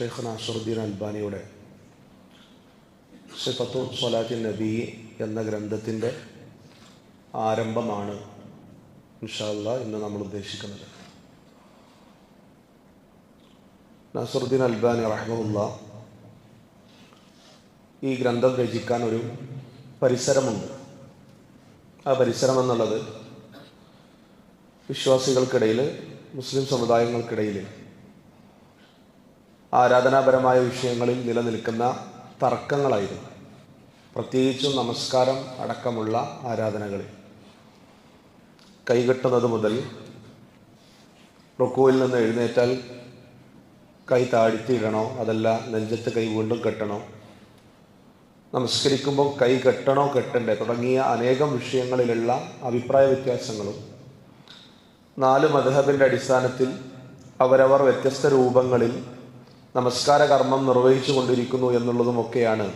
ഷെയ്ഖ് നാസറുദ്ദീൻ അൽബാനിയുടെ സിഫത്തു സ്വലാത്തിൻ നബി എന്ന ഗ്രന്ഥത്തിന്റെ ആരംഭമാണ് ഇൻഷാല്ല ഇന്ന് നമ്മൾ ഉദ്ദേശിക്കുന്നത്. നാസറുദ്ദീൻ അൽബാനി റഹ്മുല്ല ഈ ഗ്രന്ഥം രചിക്കാൻ ഒരു പരിസരമുണ്ട്. ആ പരിസരം എന്നുള്ളത് വിശ്വാസികൾക്കിടയിൽ മുസ്ലിം സമുദായങ്ങൾക്കിടയിൽ ആരാധനാപരമായ വിഷയങ്ങളിൽ നിലനിൽക്കുന്ന തർക്കങ്ങളായിരുന്നു. പ്രത്യേകിച്ചും നമസ്കാരം അടക്കമുള്ള ആരാധനകളിൽ. കൈകെട്ടുന്നത് മുതൽ റുക്കുവിൽ നിന്ന് എഴുന്നേറ്റാൽ കൈ താഴ്ത്തിയിടണോ? അതല്ല നെഞ്ചത്ത് കൈ വീണ്ടും കെട്ടണോ? നമസ്കരിക്കുമ്പോൾ കൈ കെട്ടണോ കെട്ടണ്ടേ? തുടങ്ങിയ അനേകം വിഷയങ്ങളിലുള്ള അഭിപ്രായ വ്യത്യാസങ്ങളും നാല് മധുഹബിന്റെ അടിസ്ഥാനത്തിൽ അവരവർ വ്യത്യസ്ത രൂപങ്ങളിൽ നമസ്കാര കർമ്മം നിർവഹിച്ചു കൊണ്ടിരിക്കുന്നു എന്നുള്ളതുമൊക്കെയാണ്.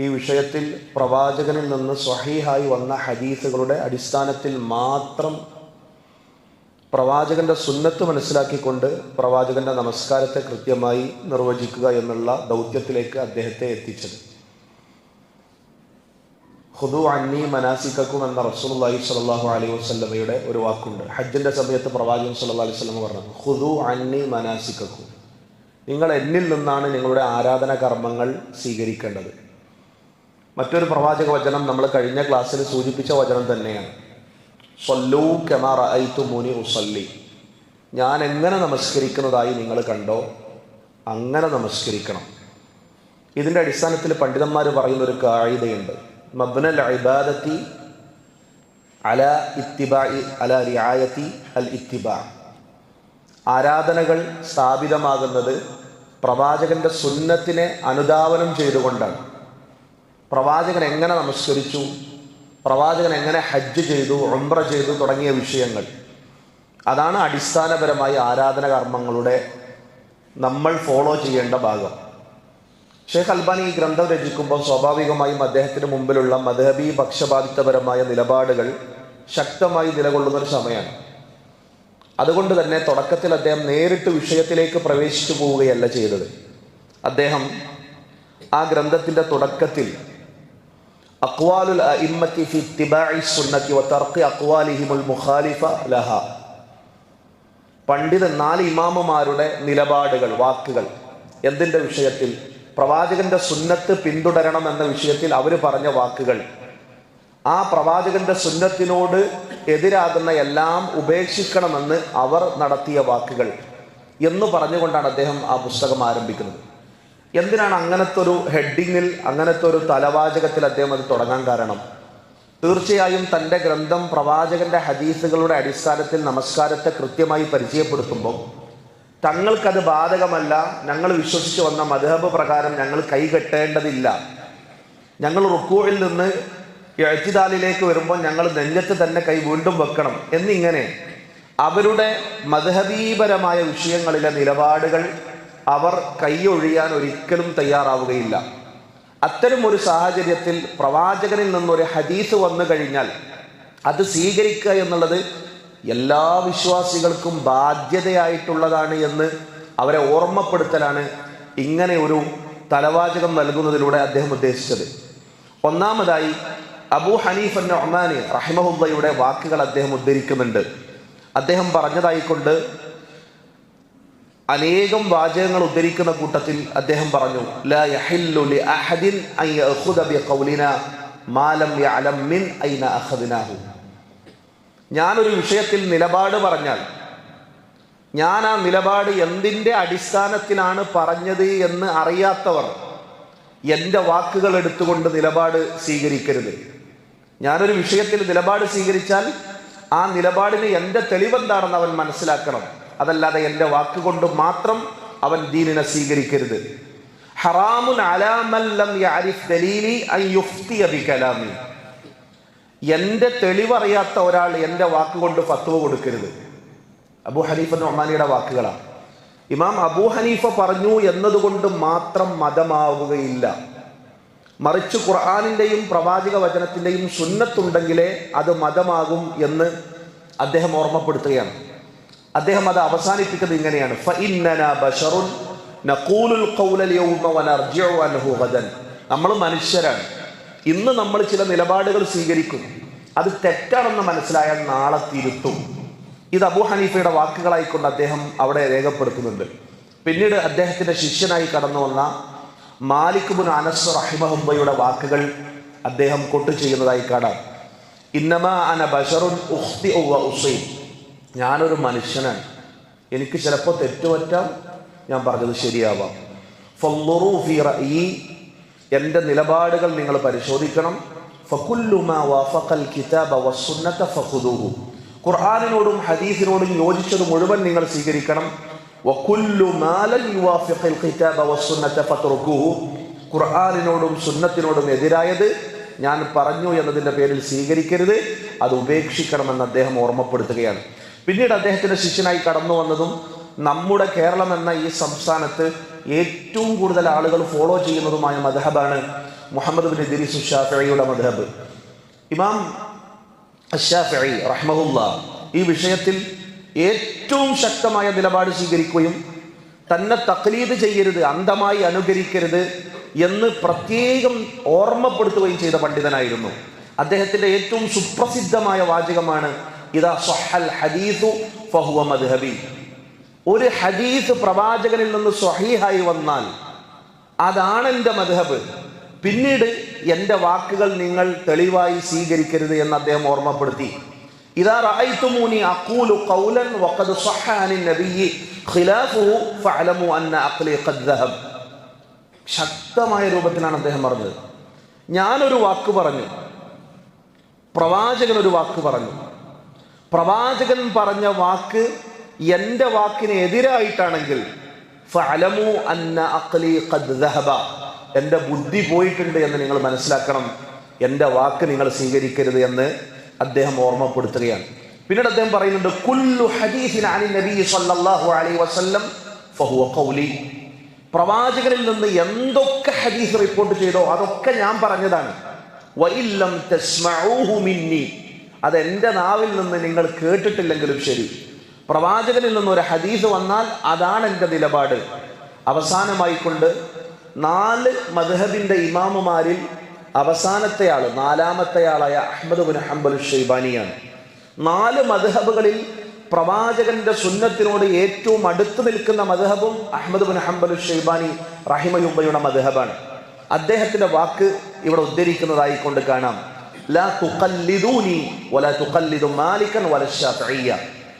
ഈ വിഷയത്തിൽ പ്രവാചകനിൽ നിന്ന് സ്വഹീഹായി വന്ന ഹദീസുകളുടെ അടിസ്ഥാനത്തിൽ മാത്രം പ്രവാചകന്റെ സുന്നത്ത് മനസ്സിലാക്കിക്കൊണ്ട് പ്രവാചകന്റെ നമസ്കാരത്തെ കൃത്യമായി നിർവചിക്കുക എന്നുള്ള ദൗത്യത്തിലേക്ക് അദ്ദേഹത്തെ എത്തിച്ചത്. ഹുദു അന്നി മനാസിക്കും എന്ന റസൂലി സ്വല്ലല്ലാഹു അലൈഹി വസ്ലമയുടെ ഒരു വാക്കുണ്ട്. ഹജ്ജിന്റെ സമയത്ത് പ്രവാചകൻ സല്ലാ അലൈഹി വസല്ലമ പറഞ്ഞത് ഹുദു അന്നി മനാസിക്കും നിങ്ങൾ എന്നിൽ നിന്നാണ് നിങ്ങളുടെ ആരാധന കർമ്മങ്ങൾ സ്വീകരിക്കേണ്ടത്. മറ്റൊരു പ്രവാചക വചനം നമ്മൾ കഴിഞ്ഞ ക്ലാസ്സിൽ സൂചിപ്പിച്ച വചനം തന്നെയാണ്. സൊല്ലൂ കെമാർ ഐത്തു മുനി ഉസല്ലി. ഞാൻ എങ്ങനെ നമസ്കരിക്കുന്നതായി നിങ്ങൾ കണ്ടോ അങ്ങനെ നമസ്കരിക്കണം. ഇതിന്റെ അടിസ്ഥാനത്തിൽ പണ്ഡിതന്മാർ പറയുന്ന ഒരു കായികയുണ്ട്. മബ്നൽ ഇബാദത്തി അല ഇത്തിബായി അല റിയായത്തി അൽ ഇത്തിബാ. ആരാധനകൾ സ്ഥാപിതമാകുന്നത് പ്രവാചകന്റെ സുന്നത്തിനെ അനുധാവനം ചെയ്തുകൊണ്ടാണ്. പ്രവാചകൻ എങ്ങനെ നമസ്കരിച്ചു? പ്രവാചകൻ എങ്ങനെ ഹജ്ജ് ചെയ്തു? ഉംറ ചെയ്തു? തുടങ്ങിയ വിഷയങ്ങൾ. അതാണ് അടിസ്ഥാനപരമായി ആരാധന കർമ്മങ്ങളുടെ നമ്മൾ ഫോളോ ചെയ്യേണ്ട ഭാഗം. ഷെയ്ഖ് അൽബാനി ഈ ഗ്രന്ഥം രചിക്കുമ്പോൾ സ്വാഭാവികമായും അദ്ദേഹത്തിന് മുമ്പിലുള്ള മധബി പക്ഷപാതിത്വപരമായ നിലപാടുകൾ ശക്തമായി നിലകൊള്ളുന്ന ഒരു സമയമാണ്. അതുകൊണ്ട് തന്നെ തുടക്കത്തിൽ അദ്ദേഹം നേരിട്ട് വിഷയത്തിലേക്ക് പ്രവേശിച്ചു പോവുകയല്ല ചെയ്തത്. അദ്ദേഹം ആ ഗ്രന്ഥത്തിന്റെ തുടക്കത്തിൽ അക്വാലുൽ ഫി സുന്നത്തി മുഖാലിഫ ലഹ. പണ്ഡിത നാല് ഇമാമുമാരുടെ നിലപാടുകൾ വാക്കുകൾ എന്തിന്റെ വിഷയത്തിൽ? പ്രവാചകന്റെ സുന്നത്ത് പിന്തുടരണം എന്ന വിഷയത്തിൽ അവർ പറഞ്ഞ വാക്കുകൾ. ആ പ്രവാചകന്റെ സുന്നത്തിനോട് എതിരാകുന്ന എല്ലാം ഉപേക്ഷിക്കണമെന്ന് അവർ നടത്തിയ വാക്കുകൾ എന്ന് പറഞ്ഞുകൊണ്ടാണ് അദ്ദേഹം ആ പുസ്തകം ആരംഭിക്കുന്നത്. എന്തിനാണ് അങ്ങനത്തെ ഒരു ഹെഡിങ്ങിൽ അങ്ങനത്തെ ഒരു തലവാചകത്തിൽ അദ്ദേഹം അത് തുടങ്ങാൻ കാരണം? തീർച്ചയായും തന്റെ ഗ്രന്ഥം പ്രവാചകന്റെ ഹദീസുകളുടെ അടിസ്ഥാനത്തിൽ നമസ്കാരത്തെ കൃത്യമായി പരിചയപ്പെടുത്തുമ്പോൾ തങ്ങൾക്കത് ബാധകമല്ല ഞങ്ങൾ വിശ്വസിച്ച് വന്ന മധുഹബ് പ്രകാരം ഞങ്ങൾ കൈകെട്ടേണ്ടതില്ല. ഞങ്ങൾ റുക്കൂഴിൽ നിന്ന് എഴുത്തിദാലിലേക്ക് വരുമ്പോൾ ഞങ്ങൾ നെഞ്ചത്ത് തന്നെ കൈ വീണ്ടും വെക്കണം എന്നിങ്ങനെ അവരുടെ മതഹബീപരമായ വിഷയങ്ങളിലെ നിലപാടുകൾ അവർ കൈയൊഴിയാൻ ഒരിക്കലും തയ്യാറാവുകയില്ല. അത്തരം ഒരു സാഹചര്യത്തിൽ പ്രവാചകനിൽ നിന്നൊരു ഹദീസ് വന്നു കഴിഞ്ഞാൽ അത് സ്വീകരിക്കുക എന്നുള്ളത് എല്ലാ വിശ്വാസികൾക്കും ബാധ്യതയായിട്ടുള്ളതാണ് എന്ന് അവരെ ഓർമ്മപ്പെടുത്തലാണ് ഇങ്ങനെ ഒരു തലവാചകം നൽകുന്നതിലൂടെ അദ്ദേഹം ഉദ്ദേശിച്ചത്. ഒന്നാമതായി അബൂ ഹനീഫ് ഒമാനി റഹിമഹുല്ലയുടെ വാക്കുകൾ അദ്ദേഹം ഉദ്ധരിക്കുന്നുണ്ട്. അദ്ദേഹം പറഞ്ഞതായിക്കൊണ്ട് അനേകം വാചകങ്ങൾ ഉദ്ധരിക്കുന്ന കൂട്ടത്തിൽ അദ്ദേഹം പറഞ്ഞു ഞാനൊരു വിഷയത്തിൽ നിലപാട് പറഞ്ഞാൽ ഞാൻ ആ നിലപാട് എന്തിന്റെ അടിസ്ഥാനത്തിലാണ് പറഞ്ഞത് എന്ന് അറിയാത്തവർ എന്റെ വാക്കുകൾ എടുത്തുകൊണ്ട് നിലപാട് സ്വീകരിക്കരുത്. ഞാനൊരു വിഷയത്തിൽ നിലപാട് സ്വീകരിച്ചാൽ ആ നിലപാടിന് എന്റെ തെളിവെന്താണെന്ന് അവൻ മനസ്സിലാക്കണം. അതല്ലാതെ എന്റെ വാക്കുകൊണ്ട് മാത്രം അവൻ ദീനിനെ സ്വീകരിക്കരുത്. ഹറാമുൻ അലാമല്ലം ദലീലി എന്റെ തെളിവറിയാത്ത ഒരാൾ എന്റെ വാക്കുകൊണ്ട് ഫത്വ കൊടുക്കരുത്. അബൂ ഹനീഫ നൊമാനിയുടെ വാക്കുകളാണ്. ഇമാം അബൂ ഹനീഫ പറഞ്ഞു എന്നതുകൊണ്ട് മാത്രം മതമാവുകയില്ല. മറിച്ച് ഖുർആാനിന്റെയും പ്രവാചക വചനത്തിന്റെയും സുന്നത്തുണ്ടെങ്കിലേ അത് മതമാകും എന്ന് അദ്ദേഹം ഓർമ്മപ്പെടുത്തുകയാണ്. അദ്ദേഹം അത് അവസാനിപ്പിക്കുന്നത് ഇങ്ങനെയാണ്. "ഫഇന്നനാ ബശറുൻ നഖൂലുൽ ഖൗലൽ യൗമ വനർജിഉ അൻഹു ഗദൻ. നമ്മൾ മനുഷ്യരാണ്. ഇന്ന് നമ്മൾ ചില നിലപാടുകൾ സ്വീകരിക്കും അത് തെറ്റാണെന്ന് മനസ്സിലായാൽ നാളെ തിരുത്തും. ഇത് അബു ഹനീഫയുടെ വാക്കുകളായിക്കൊണ്ട് അദ്ദേഹം അവിടെ രേഖപ്പെടുത്തുന്നുണ്ട്. പിന്നീട് അദ്ദേഹത്തിന്റെ ശിഷ്യനായി കടന്നു വന്ന മാലിക് ബുൻ അനസ് റഹിമഹുബയുടെ വാക്കുകൾ അദ്ദേഹം കൊട്ടു ചെയ്യുന്നതായി കാണാം. ഇന്നമ അന ബഷറുൻ ഉഹ്തി ഉസൈൻ ഞാനൊരു മനുഷ്യനാണ്. എനിക്ക് ചിലപ്പോൾ തെറ്റുപറ്റാം. ഞാൻ പറഞ്ഞത് ശരിയാവാം. ഫല്ലുറു ഫി ഈ എന്റെ നിലപാടുകൾ നിങ്ങൾ പരിശോധിക്കണം. ഫക്കുല്ലുമ വാഫഖൽ കിതാബ വസ്സുന്നത ഫഖുദൂഹു. ഖുർആനിനോടും ഹദീസിനോടും യോജിച്ചത് മുഴുവൻ നിങ്ങൾ സ്വീകരിക്കണം. ഖുർആാനിനോടും സുന്നത്തിനോടും എതിരായത് ഞാൻ പറഞ്ഞു എന്നതിന്റെ പേരിൽ സ്വീകരിക്കരുത്. അത് ഉപേക്ഷിക്കണമെന്ന് അദ്ദേഹം ഓർമ്മപ്പെടുത്തുകയാണ്. പിന്നീട് അദ്ദേഹത്തിന്റെ ശിഷ്യനായി കടന്നു വന്നതും നമ്മുടെ കേരളം എന്ന ഈ സംസ്ഥാനത്ത് ഏറ്റവും കൂടുതൽ ആളുകൾ ഫോളോ ചെയ്യുന്നതുമായ മധഹബാണ് മുഹമ്മദ് ബിൻ ഇദ്രീസ് ഷാഫിയുടെ മധഹബ് ഇമാം അഷാഫി റഹ്മഹുല്ല. ഈ വിഷയത്തിൽ ഏറ്റവും ശക്തമായ നിലപാട് സ്വീകരിക്കുകയും തന്നെ തക്ലീദ് ചെയ്യരുത് അന്ധമായി അനുകരിക്കരുത് എന്ന് പ്രത്യേകം ഓർമ്മപ്പെടുത്തുകയും ചെയ്ത പണ്ഡിതനായിരുന്നു. അദ്ദേഹത്തിന്റെ ഏറ്റവും സുപ്രസിദ്ധമായ വാചകമാണ് ഇതാ സൊഹൽ ഹദീസു ഫഹുവ മദ്ഹബി. ഒരു ഹദീസ് പ്രവാചകനിൽ നിന്ന് സ്വഹീഹായി വന്നാൽ അതാണ് എന്റെ മദ്ഹബ്. പിന്നീട് എന്റെ വാക്കുകൾ നിങ്ങൾ തെളിവായി സ്വീകരിക്കരുത് എന്ന് അദ്ദേഹം ഓർമ്മപ്പെടുത്തി. ഇതാ റായിത്തുമൂനി അഖൂലു ഖൗലൻ വഖദ് സഹാനി നബിയി ഖിലാഫുഹു ഫഅലമു അന്ന അഖ്ലി ഖദ് ദഹബ്. ശക്തമായ രൂപത്തിലാണ് അദ്ദേഹം പറഞ്ഞത്. ഞാനൊരു വാക്ക് പറഞ്ഞു. പ്രവാചകൻ ഒരു വാക്ക് പറഞ്ഞു. പ്രവാചകൻ പറഞ്ഞ വാക്ക് എന്റെ വാക്കിന് എതിരായിട്ടാണെങ്കിൽ ഫഅലമു അന്ന അഖ്ലി ഖദ് ദഹബ. എന്റെ ബുദ്ധി പോയിട്ടുണ്ട് എന്ന് നിങ്ങൾ മനസ്സിലാക്കണം. എന്റെ വാക്ക് നിങ്ങൾ സ്വീകരിക്കരുത് എന്ന് അദ്ദേഹം ഓർമ്മപ്പെടുത്തുകയാണ്. പിന്നീട് അദ്ദേഹം പറയുന്നുണ്ട് കുല്ലു ഹദീസിൻ അലി നബി സല്ലല്ലാഹു അലൈഹി വസല്ലം ഫഹുവ ഖൗലി. പ്രവാചകനിൽ നിന്ന് എന്തൊക്കെ ഹദീസ് റിപ്പോർട്ട് ചെയ്തോ അതൊക്കെ ഞാൻ പറഞ്ഞതാണ്. വഇല്ലം തസ്മഊഹു മിന്നി. അത് എന്റെ നാവിൽ നിന്ന് നിങ്ങൾ കേട്ടിട്ടില്ലെങ്കിലും ശരി. പ്രവാചകനിൽ നിന്ന് ഒരു ഹദീസ് വന്നാൽ അതാണ് എന്റെ നിലപാട്. അവസാനമായി കൊണ്ട് നാല് മദ്ഹബിന്റെ ഇമാമുമാരിൽ അവസാനത്തെ ആൾ നാലാമത്തെ ആളായ അഹമ്മദ് ബുൻ ഹംബൽ ഷെയ്ബാനിയാണ്. നാല് മദ്ഹബുകളിൽ പ്രവാചകന്റെ സുന്നത്തിനോട് ഏറ്റവും അടുത്ത് നിൽക്കുന്ന മദ്ഹബും അഹമ്മദ് ബുൻ ഹംബൽ ഷെയ്ബാനി റഹിമയുമ്പയുടെ മദ്ഹബാണ്. അദ്ദേഹത്തിന്റെ വാക്ക് ഇവിടെ ഉദ്ധരിക്കുന്നതായിക്കൊണ്ട് കാണാം. ലാ മാലിക്കൻ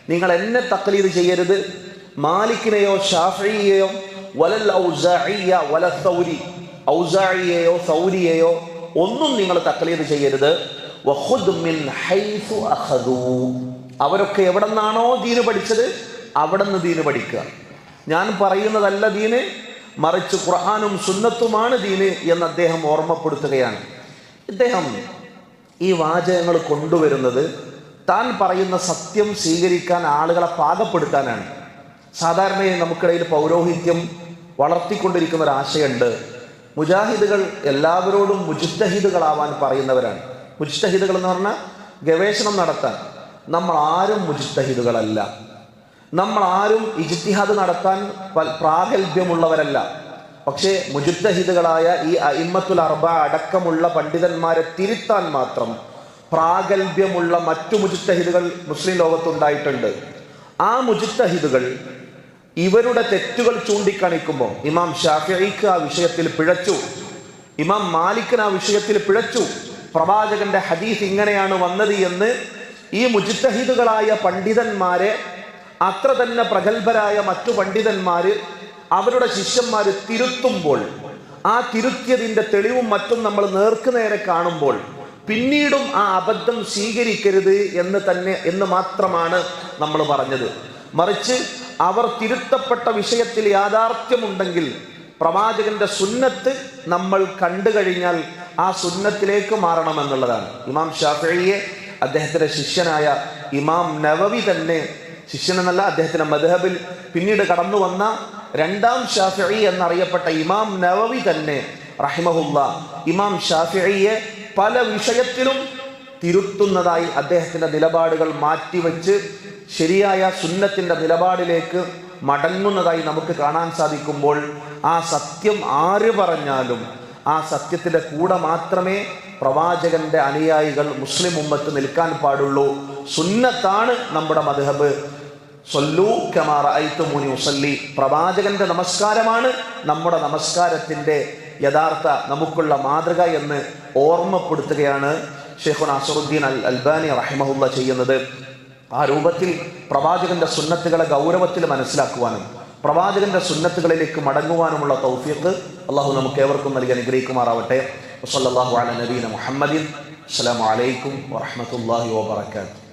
നിങ്ങൾ എന്നെ തക്ലീദ് ചെയ്യരുത്. മാലിക്കിനെയോ ഷാഫിയെയോ വലൽ ഔസാഇയ്യ വല സൗരി ഔസാഇയെയോ സൗരിയെയോ ഒന്നും നിങ്ങൾ തക്ലീദ് ചെയ്യരുത്. അവരൊക്കെ എവിടെ നിന്നാണോ ദീന് പഠിച്ചത് അവിടെ നിന്ന് ദീന് പഠിക്കുക. ഞാൻ പറയുന്നതല്ല ദീന് മറിച്ച് ഖുർആാനും സുന്നത്തുമാണ് ദീന് എന്ന് അദ്ദേഹം ഓർമ്മപ്പെടുത്തുകയാണ്. ഇദ്ദേഹം ഈ വാചകങ്ങൾ കൊണ്ടുവരുന്നത് താൻ പറയുന്ന സത്യം സ്വീകരിക്കാൻ ആളുകളെ പാകപ്പെടുത്താനാണ്. സാധാരണയായി നമുക്കിടയിൽ പൗരോഹിത്യം വളർത്തിക്കൊണ്ടിരിക്കുന്ന ഒരു മുജാഹിദുകൾ എല്ലാവരോടും മുജിത്തഹിദുകളാവാൻ പറയുന്നവരാണ്. മുജിത്തഹിദുകൾ എന്ന് പറഞ്ഞാൽ ഗവേഷണം നടത്താൻ. നമ്മൾ ആരും മുജിത്തഹിദുകളല്ല. നമ്മൾ ആരും ഇജിത്തിഹാദ് നടത്താൻ പ്രാഗൽഭ്യമുള്ളവരല്ല. പക്ഷേ മുജിത്തഹിദുകളായ ഈ അയിമ്മത്തുൽ അർബ അടക്കമുള്ള പണ്ഡിതന്മാരെ തിരുത്താൻ മാത്രം പ്രാഗൽഭ്യമുള്ള മറ്റു മുജിത്തഹിദുകൾ മുസ്ലിം ലോകത്തുണ്ടായിട്ടുണ്ട്. ആ മുജിത്തഹിദുകൾ ഇവരുടെ തെറ്റുകൾ ചൂണ്ടിക്കാണിക്കുമ്പോൾ ഇമാം ഷാഫിക്ക് ആ വിഷയത്തിൽ പിഴച്ചു. ഇമാം മാലിക്കിന് ആ വിഷയത്തിൽ പിഴച്ചു. പ്രവാചകന്റെ ഹദീസ് ഇങ്ങനെയാണ് വന്നത് എന്ന് ഈ മുജിത്തഹിദുകളായ പണ്ഡിതന്മാരെ അത്ര തന്നെ പ്രഗത്ഭരായ മറ്റു പണ്ഡിതന്മാര് അവരുടെ ശിഷ്യന്മാര് തിരുത്തുമ്പോൾ ആ തിരുത്തിയതിന്റെ തെളിവും മറ്റും നമ്മൾ നേർക്കുനേരെ കാണുമ്പോൾ പിന്നീടും ആ അബദ്ധം സ്വീകരിക്കരുത് എന്ന് തന്നെ എന്ന് മാത്രമാണ് നമ്മൾ പറഞ്ഞത്. മറിച്ച് അവർ തിരുത്തപ്പെട്ട വിഷയത്തിൽ യാഥാർത്ഥ്യമുണ്ടെങ്കിൽ പ്രവാചകന്റെ സുന്നത്ത് നമ്മൾ കണ്ടു കഴിഞ്ഞാൽ ആ സുന്നത്തിലേക്ക് മാറണം എന്നുള്ളതാണ്. ഇമാം ഷാഫിയെ അദ്ദേഹത്തിന്റെ ശിഷ്യനായ ഇമാം നവവി തന്നെ ശിഷ്യൻ എന്നല്ല അദ്ദേഹത്തിന്റെ മദ്ഹബിൽ പിന്നീട് കടന്നു വന്ന രണ്ടാം ഷാഫിഇ എന്നറിയപ്പെട്ട ഇമാം നവവി തന്നെ റഹിമഹുല്ല ഇമാം ഷാഫിഇയെ പല വിഷയത്തിലും തിരുത്തുന്നതായി അദ്ദേഹത്തിന്റെ നിലപാടുകൾ മാറ്റിവെച്ച് ശരിയായ സുന്നത്തിന്റെ നിലപാടിലേക്ക് മടങ്ങുന്നതായി നമുക്ക് കാണാൻ സാധിക്കുമ്പോൾ ആ സത്യം ആര് പറഞ്ഞാലും ആ സത്യത്തിന്റെ കൂടെ മാത്രമേ പ്രവാചകന്റെ അനുയായികൾ മുസ്ലിം ഉമ്മത്ത് നിൽക്കാൻ പാടുള്ളൂ. സുന്നത്താണ് നമ്മുടെ മധുഹബ് സൊല്ലു കമാറ ഐത്തുമുനി ഉസല്ലി. പ്രവാചകന്റെ നമസ്കാരമാണ് നമ്മുടെ നമസ്കാരത്തിന്റെ യഥാർത്ഥ നമുക്കുള്ള മാതൃക എന്ന് ഓർമ്മപ്പെടുത്തുകയാണ് ഷെയ്ഖുൻ അസറുദ്ദീൻ അൽ അൽബാനി റഹിമഹുല്ല ചെയ്യുന്നത്. ആ രൂപത്തിൽ പ്രവാചകന്റെ സുന്നത്തുകളെ ഗൗരവത്തിൽ മനസ്സിലാക്കുവാനും പ്രവാചകന്റെ സുന്നത്തുകളിലേക്ക് മടങ്ങുവാനുമുള്ള തൗഫീഖ് അള്ളാഹു നമുക്ക് ഏവർക്കും നൽകി അനുഗ്രഹിക്കുമാറാവട്ടെ. വസല്ലല്ലാഹു അല നബീന മുഹമ്മദിൻ. അസ്സലാമു അലൈക്കും വറഹ്മത്തുള്ളാഹി വബറകാതുഹു.